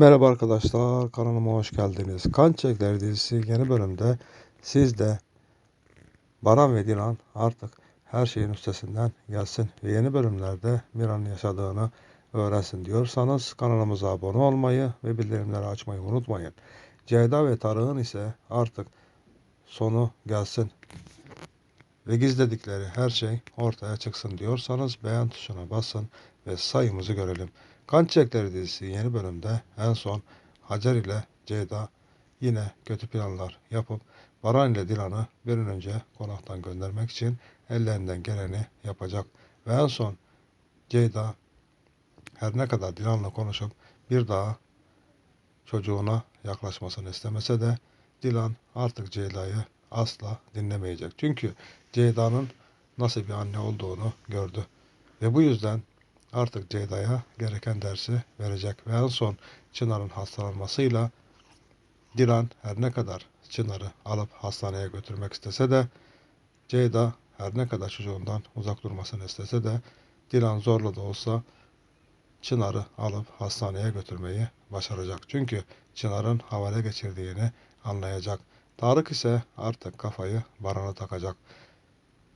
Merhaba arkadaşlar, kanalıma hoş geldiniz. Kan Çiçekleri dizisi yeni bölümde siz de Baran ve Dilan artık her şeyin üstesinden gelsin ve yeni bölümlerde Mira'nın yaşadığını öğrensin diyorsanız kanalımıza abone olmayı ve bildirimleri açmayı unutmayın. Ceyda ve Tarık'ın ise artık sonu gelsin ve gizledikleri her şey ortaya çıksın diyorsanız beğen tuşuna basın ve sayımızı görelim. Kan Çiçekleri dizisi yeni bölümde en son Hacer ile Ceyda yine kötü planlar yapıp Baran ile Dilan'ı bir an önce konaktan göndermek için ellerinden geleni yapacak. Ve en son Ceyda her ne kadar Dilan'la konuşup bir daha çocuğuna yaklaşmasını istemese de Dilan artık Ceyda'yı asla dinlemeyecek. Çünkü Ceyda'nın nasıl bir anne olduğunu gördü. Ve bu yüzden artık Ceyda'ya gereken dersi verecek. Ve en son Çınar'ın hastalanmasıyla Dilan her ne kadar Çınar'ı alıp hastaneye götürmek istese de Ceyda her ne kadar çocuğundan uzak durmasını istese de Dilan zorla da olsa Çınar'ı alıp hastaneye götürmeyi başaracak. Çünkü Çınar'ın havale geçirdiğini anlayacak. Tarık ise artık kafayı Baran'a takacak.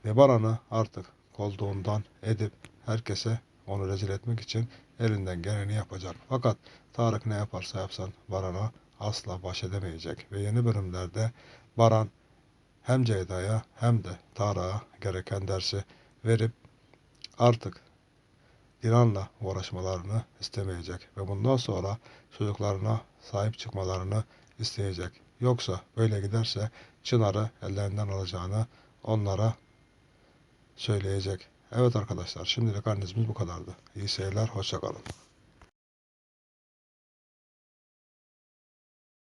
Ve Baran'ı artık kolduğundan edip herkese onu rezil etmek için elinden geleni yapacak. Fakat Tarık ne yaparsa yapsın Baran'a asla baş edemeyecek. Ve yeni bölümlerde Baran hem Ceyda'ya hem de Tarık'a gereken dersi verip artık Dilan'la uğraşmalarını istemeyecek ve bundan sonra çocuklarına sahip çıkmalarını isteyecek. Yoksa böyle giderse Çınar'ı ellerinden alacağını onlara söyleyecek. Evet arkadaşlar şimdilik analizimiz bu kadardı. İyi seyirler, hoşçakalın.